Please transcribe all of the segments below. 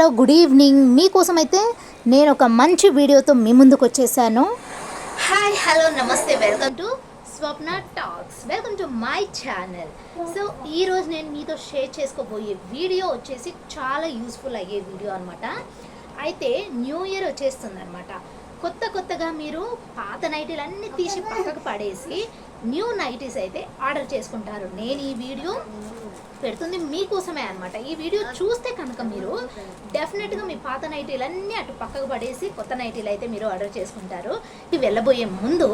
Hello good evening. మీకోసం అయితే నేను ఒక మంచి వీడియోతో మీ ముందుకు వచ్చేసాను hi hello namaste. Welcome to Swapna talks. Welcome to my channel. So ఈరోజు నేను మీతో షేర్ చేసుకోబోయే వీడియో వచ్చేసి చాలా యూస్ఫుల్ అయ్యే వీడియో అనమాట అయితే న్యూ ఇయర్ వచ్చేస్తుంది అనమాట కొత్త కొత్తగా మీరు పాత నైటీలు అన్నీ తీసి పక్కకు పడేసి న్యూ నైటీస్ అయితే ఆర్డర్ చేసుకుంటారు. నేను ఈ వీడియో పెడుతుంది మీకోసమే అనమాట ఈ వీడియో చూస్తే కనుక మీరు డెఫినెట్గా మీ పాత నైటీలు అన్నీ అటు పక్కకు పడేసి కొత్త నైటీలు అయితే మీరు ఆర్డర్ చేసుకుంటారు. ఇవి వెళ్ళబోయే ముందు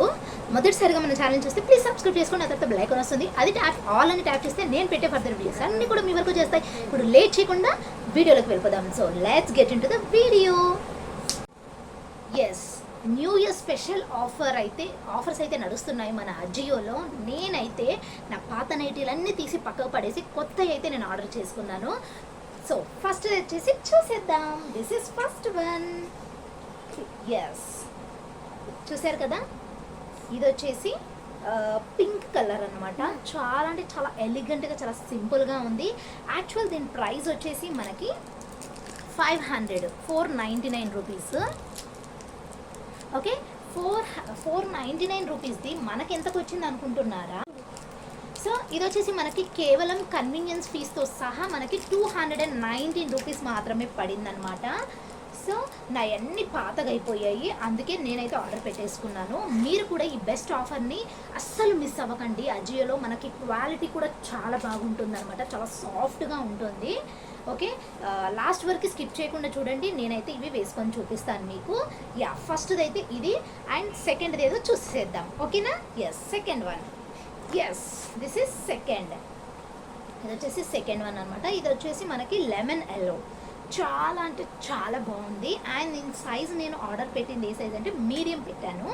మొదటిసారిగా మన ఛానల్ చూస్తే ప్లీజ్ సబ్స్క్రైబ్ చేసుకుని ఆ తర్వాత బ్లైక్ వస్తుంది. అది ట్యాప్ ఆల్ అని ట్యాప్ చేస్తే నేను పెట్టే ఫర్దర్ వీడియోస్ అన్నీ కూడా మీ వరకు చేస్తాయి. ఇప్పుడు లేట్ చేయకుండా వీడియోలోకి వెళ్ళిపోదాం. So let's get into the video as new year special offer అయితే ఆఫర్స్ అయితే నడుస్తున్నాయి మన అజియోలో నేనైతే నా పాత నైటీలన్నీ తీసి పక్కకు పడేసి కొత్త అయితే నేను ఆర్డర్ చేసుకున్నాను. సో ఫస్ట్ వచ్చేసి చూసేద్దాం. This is first one as చూసారు కదా? ఇది వచ్చేసి పింక్ కలర్ అనమాట చాలా అంటే చాలా ఎలిగెంట్గా చాలా సింపుల్గా ఉంది. యాక్చువల్ దీని ప్రైస్ వచ్చేసి మనకి five hundred four ninety nine rupees okay four four ninety nine రూపీస్ది మనకి ఎంతకు వచ్చింది అనుకుంటున్నారా? సో ఇది వచ్చేసి మనకి కేవలం కన్వీనియన్స్ ఫీస్తో సహా మనకి two hundred and nineteen rupees మాత్రమే పడిందనమాట సో నా అన్ని పాతగైపోయాయి. అందుకే నేనైతే ఆర్డర్ పెట్టేసుకున్నాను. మీరు కూడా ఈ బెస్ట్ ఆఫర్ని అస్సలు మిస్ అవ్వకండి. అజియోలో మనకి క్వాలిటీ కూడా చాలా బాగుంటుంది అనమాట చాలా సాఫ్ట్గా ఉంటుంది. ఓకే? లాస్ట్ వరకు స్కిప్ చేయకుండా చూడండి. నేనైతే ఇవి వేసుకొని చూపిస్తాను మీకు. యా ఫస్ట్ది అయితే ఇది. అండ్ సెకండ్ది ఏదో చూసేద్దాం. ఓకేనా? Yes second one yes this is second ఇది వచ్చేసి సెకండ్ వన్ అనమాట ఇది వచ్చేసి మనకి లెమన్ ఎల్లో చాలా అంటే చాలా బాగుంది. అండ్ నేను సైజ్ నేను ఆర్డర్ పెట్టింది ఏ సైజ్ అంటే మీడియం పెట్టాను.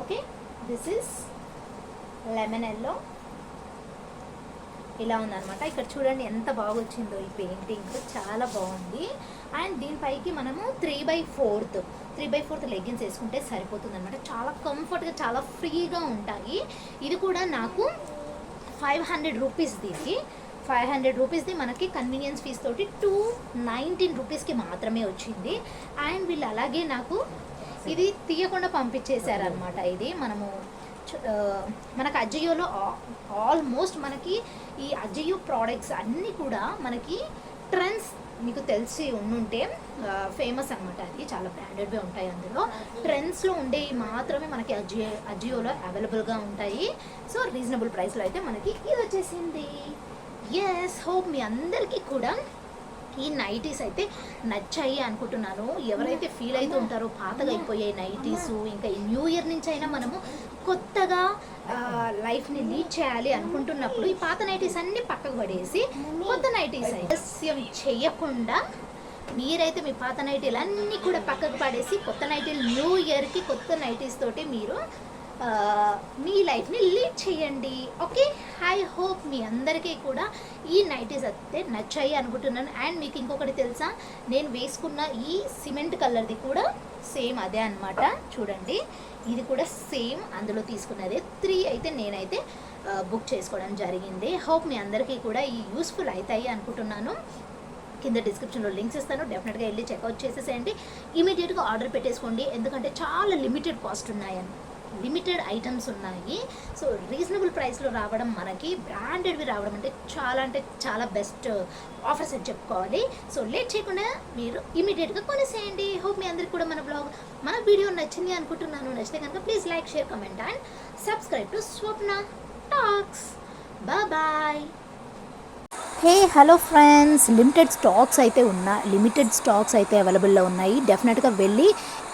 Okay this is lemon yellow ఇలా ఉందన్నమాట. ఇక్కడ చూడండి ఎంత బాగా వచ్చిందో ఈ పెయింటింగ్ చాలా బాగుంది. అండ్ దీనిపైకి మనము three by fourth three by fourth leggings వేసుకుంటే సరిపోతుంది అనమాట చాలా కంఫర్ట్గా చాలా ఫ్రీగా ఉంటాయి. ఇది కూడా నాకు ఫైవ్ హండ్రెడ్ రూపీస్ దీనికి. ఫైవ్ హండ్రెడ్ రూపీస్ది మనకి కన్వీనియన్స్ ఫీస్ తోటి టూ నైన్టీన్ రూపీస్కి మాత్రమే వచ్చింది. అండ్ వీళ్ళు అలాగే నాకు ఇది తీయకుండా పంపించేశారనమాట ఇది మనము మనకు అజియోలో ఆల్మోస్ట్ మనకి ఈ అజియో ప్రోడక్ట్స్ అన్నీ కూడా మనకి ట్రెండ్స్ మీకు తెలిసి ఉండుంటే ఫేమస్ అనమాట అది. చాలా బ్రాండెడ్వే ఉంటాయి అందులో. ట్రెండ్స్లో ఉండేవి మాత్రమే మనకి అజియో అజియోలో అవైలబుల్గా ఉంటాయి. సో రీజనబుల్ ప్రైస్లో అయితే మనకి ఇది వచ్చేసింది. ఎస్ హోప్ మీ అందరికీ కూడా ఈ నైటీస్ అయితే నచ్చాయి అనుకుంటున్నాను. ఎవరైతే ఫీల్ అవుతూ ఉంటారో పాతగా అయిపోయాయి నైటీస్ ఇంకా ఈ న్యూ ఇయర్ నుంచి అయినా మనము కొత్తగా లైఫ్ని లీడ్ చేయాలి అనుకుంటున్నప్పుడు ఈ పాత నైటీస్ అన్ని పక్కకు పడేసి కొత్త నైటీస్ ఆలస్యం చేయకుండా మీరైతే మీ పాత నైటీలు అన్నీ కూడా పక్కకు పడేసి కొత్త నైటీలు న్యూ ఇయర్కి కొత్త నైటీస్ తోటి మీరు మీ లైఫ్ని లీడ్ చేయండి. ఓకే? ఐ హోప్ మీ అందరికీ కూడా ఈ నైటీస్ అయితే నచ్చాయి అనుకుంటున్నాను. అండ్ మీకు ఇంకొకటి తెలుసా? నేను వేసుకున్న ఈ సిమెంట్ కలర్ది కూడా సేమ్ అదే అన్నమాట. చూడండి. ఇది కూడా సేమ్ అందులో తీసుకున్నదే త్రీ అయితే నేనైతే బుక్ చేసుకోవడం జరిగింది. హోప్ మీ అందరికీ కూడా ఈ యూస్ఫుల్ అవుతాయి అనుకుంటున్నాను. కింద డిస్క్రిప్షన్లో లింక్స్ ఇస్తాను. డెఫినెట్గా వెళ్ళి చెక్అవుట్ చేసేసేయండి. ఇమీడియట్గా ఆర్డర్ పెట్టేసుకోండి. ఎందుకంటే చాలా లిమిటెడ్ కాస్ట్ ఉన్నాయని. లిమిటెడ్ ఐటమ్స్ ఉన్నాయి. సో రీజనబుల్ ప్రైస్లో రావడం మనకి బ్రాండెడ్వి రావడం అంటే చాలా అంటే చాలా బెస్ట్ ఆఫర్స్ అని చెప్పుకోవాలి. సో లేట్ చేయకుండా మీరు ఇమీడియట్గా కొనేసేయండి. హోప్ మీ అందరికి కూడా మన బ్లాగ్ మన వీడియో నచ్చింది అనుకుంటున్నాను. నచ్చితే కనుక please like share comment and subscribe to Swapna talks. Hey hello friends. Limited stocks అయితే ఉన్నా లిమిటెడ్ స్టాక్స్ అయితే అవైలబుల్లో ఉన్నాయి. డెఫినెట్గా వెళ్ళి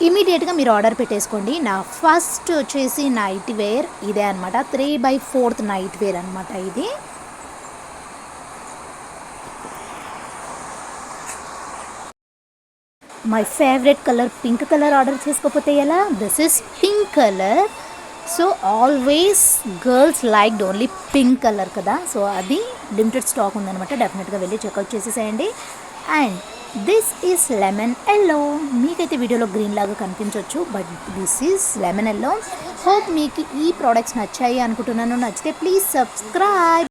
ఇమీడియట్గా మీరు ఆర్డర్ పెట్టేసుకోండి. నా ఫస్ట్ వచ్చేసి నైట్ వేర్ ఇదే అనమాట three by fourth night wear అనమాట ఇది. My favourite colour pink colour order చేసుకోకపోతే ఎలా? This is pink colour. So always girls like only pink colour కదా. సో అది లిమిటెడ్ స్టాక్ ఉందనమాట డెఫినెట్గా వెళ్ళి చెక్అవుట్ చేసేసేయండి. And this is lemon yellow మీకైతే వీడియోలో గ్రీన్ లాగా కనిపించవచ్చు but this is lemon yellow hope మీకు ఈ ప్రోడక్ట్స్ నచ్చాయి అనుకుంటున్నాను. నచ్చితే ప్లీజ్ సబ్స్క్రైబ్